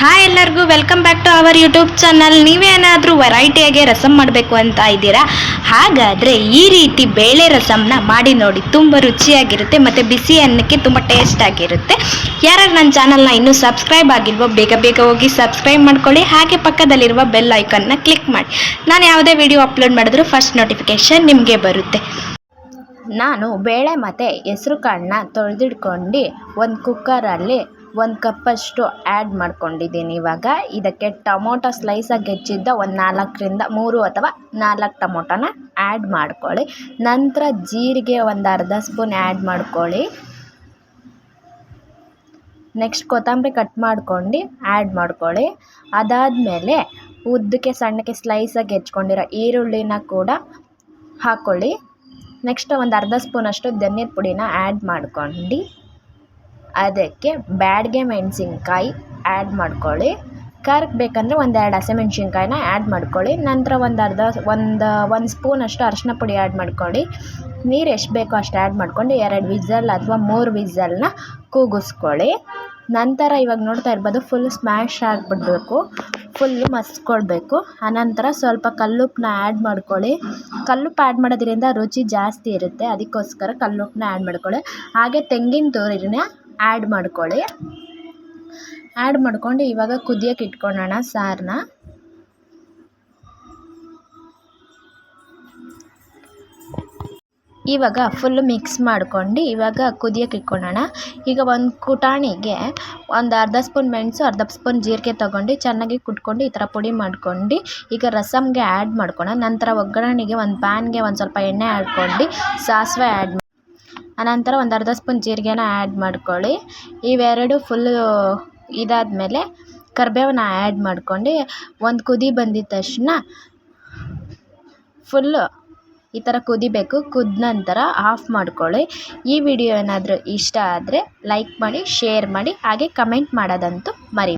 Hi ಎಲ್ಲರಿಗೂ welcome back to our YouTube channel ನೀವೇನಾದರೂ ವೆರೈಟಿಯಾಗಿ ರಸಮ್ ಮಾಡಬೇಕು ಅಂತ ಇದ್ದೀರಾ? ಹಾಗಾದರೆ ಈ ರೀತಿ ಬೇಳೆ ರಸಮ್ನ ಮಾಡಿ ನೋಡಿ, ತುಂಬ ರುಚಿಯಾಗಿರುತ್ತೆ ಮತ್ತು ಬಿಸಿ ಅನ್ನಕ್ಕೆ ತುಂಬ ಟೇಸ್ಟ್ ಆಗಿರುತ್ತೆ. ಯಾರು ನನ್ನ ಚಾನಲ್ನ ಇನ್ನೂ ಸಬ್ಸ್ಕ್ರೈಬ್ ಆಗಿಲ್ವೋ, ಬೇಗ ಬೇಗ ಹೋಗಿ ಸಬ್ಸ್ಕ್ರೈಬ್ ಮಾಡ್ಕೊಳ್ಳಿ. ಹಾಗೆ ಪಕ್ಕದಲ್ಲಿರುವ ಬೆಲ್ ಐಕನ್ನ ಕ್ಲಿಕ್ ಮಾಡಿ. ನಾನು ಯಾವುದೇ ವಿಡಿಯೋ ಅಪ್ಲೋಡ್ ಮಾಡಿದ್ರೂ ಫಸ್ಟ್ ನೋಟಿಫಿಕೇಷನ್ ನಿಮಗೆ ಬರುತ್ತೆ. ನಾನು ಬೇಳೆ ಮತ್ತು ಹೆಸರು ಕಾಳನ್ನ ತೊಳೆದಿಡ್ಕೊಂಡು ಒಂದು ಕುಕ್ಕರಲ್ಲಿ ಒಂದು ಕಪ್ಪಷ್ಟು ಆ್ಯಡ್ ಮಾಡ್ಕೊಂಡಿದ್ದೀನಿ ಇವಾಗ. ಇದಕ್ಕೆ ಟೊಮೊಟೊ ಸ್ಲೈಸಾಗಿ ಹೆಚ್ಚಿದ್ದ ಒಂದು ನಾಲ್ಕರಿಂದ ಮೂರು ಅಥವಾ ನಾಲ್ಕು ಟೊಮೊಟೊನ ಆ್ಯಡ್ ಮಾಡ್ಕೊಳ್ಳಿ. ನಂತರ ಜೀರಿಗೆ ಒಂದು ಅರ್ಧ ಸ್ಪೂನ್ ಆ್ಯಡ್ ಮಾಡ್ಕೊಳ್ಳಿ. ನೆಕ್ಸ್ಟ್ ಕೊತ್ತಂಬರಿ ಕಟ್ ಮಾಡ್ಕೊಂಡು ಆ್ಯಡ್ ಮಾಡ್ಕೊಳ್ಳಿ. ಅದಾದಮೇಲೆ ಉದ್ದಕ್ಕೆ ಸಣ್ಣಕ್ಕೆ ಸ್ಲೈಸಾಗಿ ಹೆಚ್ಕೊಂಡಿರೋ ಈರುಳ್ಳಿನ ಕೂಡ ಹಾಕ್ಕೊಳ್ಳಿ ನೆಕ್ಸ್ಟ್ ಒಂದು ಅರ್ಧ ಸ್ಪೂನಷ್ಟು ಧನಿಯದ ಪುಡಿನ ಆ್ಯಡ್ ಮಾಡ್ಕೊಂಡು ಅದಕ್ಕೆ ಬ್ಯಾಡ್ಗೆ ಮೆಣಸಿನ್ಕಾಯಿ ಆ್ಯಡ್ ಮಾಡ್ಕೊಳ್ಳಿ. ಖಾರಕ್ಕೆ ಬೇಕಂದರೆ ಒಂದೆರಡು ಹಸಿಮೆಣ್ಸಿನ್ಕಾಯಿನ ಆ್ಯಡ್ ಮಾಡ್ಕೊಳ್ಳಿ. ನಂತರ ಒಂದು ಅರ್ಧ, ಒಂದು ಒಂದು ಸ್ಪೂನಷ್ಟು ಅರಿಶಿನ ಪುಡಿ ಆ್ಯಡ್ ಮಾಡ್ಕೊಳ್ಳಿ. ನೀರು ಎಷ್ಟು ಬೇಕೋ ಅಷ್ಟು ಆ್ಯಡ್ ಮಾಡ್ಕೊಂಡು ಎರಡು ವಿಝಲ್ ಅಥವಾ ಮೂರು ವಿಝಲ್ನ ಕೂಗಿಸ್ಕೊಳ್ಳಿ. ನಂತರ ಇವಾಗ ನೋಡ್ತಾ ಇರ್ಬೋದು ಫುಲ್ ಸ್ಮ್ಯಾಶ್ ಆಗಿಬಿಡ್ಬೇಕು. ಫುಲ್ಲು ಮಸ್ಕೊಳ್ಬೇಕು. ಆನಂತರ ಸ್ವಲ್ಪ ಕಲ್ಲುಪ್ಪನ್ನ ಆ್ಯಡ್ ಮಾಡ್ಕೊಳ್ಳಿ. ಕಲ್ಲುಪ್ಪು ಆ್ಯಡ್ ಮಾಡೋದ್ರಿಂದ ರುಚಿ ಜಾಸ್ತಿ ಇರುತ್ತೆ. ಅದಕ್ಕೋಸ್ಕರ ಕಲ್ಲುಪ್ಪನ್ನ ಆ್ಯಡ್ ಮಾಡ್ಕೊಳ್ಳಿ. ಹಾಗೆ ತೆಂಗಿನ ತುರಿನ ಆ್ಯಡ್ ಮಾಡ್ಕೊಳ್ಳಿ. ಆ್ಯಡ್ ಮಾಡ್ಕೊಂಡು ಇವಾಗ ಕುದಿಯೋಕೆ ಇಟ್ಕೊಳ್ಳೋಣ ಸಾರನ್ನ ಇವಾಗ ಫುಲ್ ಮಿಕ್ಸ್ ಮಾಡ್ಕೊಂಡು ಇವಾಗ ಕುದಿಯೋಕೆ ಇಟ್ಕೊಳ್ಳೋಣ. ಈಗ ಒಂದು ಕುಟಾಣಿಗೆ ಒಂದು ಅರ್ಧ ಸ್ಪೂನ್ ಮೆಣಸು, ಅರ್ಧ ಸ್ಪೂನ್ ಜೀರಿಗೆ ತೊಗೊಂಡು ಚೆನ್ನಾಗಿ ಕುಟ್ಕೊಂಡು ಈ ಥರ ಪುಡಿ ಮಾಡ್ಕೊಂಡು ಈಗ ರಸಮ್ಗೆ ಆ್ಯಡ್ ಮಾಡ್ಕೊಳ್ಳೋಣ. ನಂತರ ಒಗ್ಗರಣೆಗೆ ಒಂದು ಪ್ಯಾನ್ಗೆ ಒಂದು ಸ್ವಲ್ಪ ಎಣ್ಣೆ ಹಾಕ್ಕೊಂಡು ಸಾಸಿವೆ ಆ್ಯಡ್ ಅನಂತರ ಒಂದು ಅರ್ಧ ಸ್ಪೂನ್ ಜೀರಿಗೆನ ಆ್ಯಡ್ ಮಾಡ್ಕೊಳ್ಳಿ. ಇವೆರಡು ಫುಲ್ಲು ಇದಾದಮೇಲೆ ಕರಿಬೇವನ್ನ ಆ್ಯಡ್ ಮಾಡ್ಕೊಂಡು ಒಂದು ಕುದಿ ಬಂದಿದ ತಕ್ಷಣ ಫುಲ್ಲು ಈ ಥರ ಕುದಿಬೇಕು. ಕುದ್ದ ನಂತರ ಆಫ್ ಮಾಡ್ಕೊಳ್ಳಿ. ಈ ವಿಡಿಯೋ ಏನಾದರೂ ಇಷ್ಟ ಆದರೆ ಲೈಕ್ ಮಾಡಿ ಶೇರ್ ಮಾಡಿ, ಹಾಗೆ ಕಮೆಂಟ್ ಮಾಡೋದಂತೂ ಮರಿ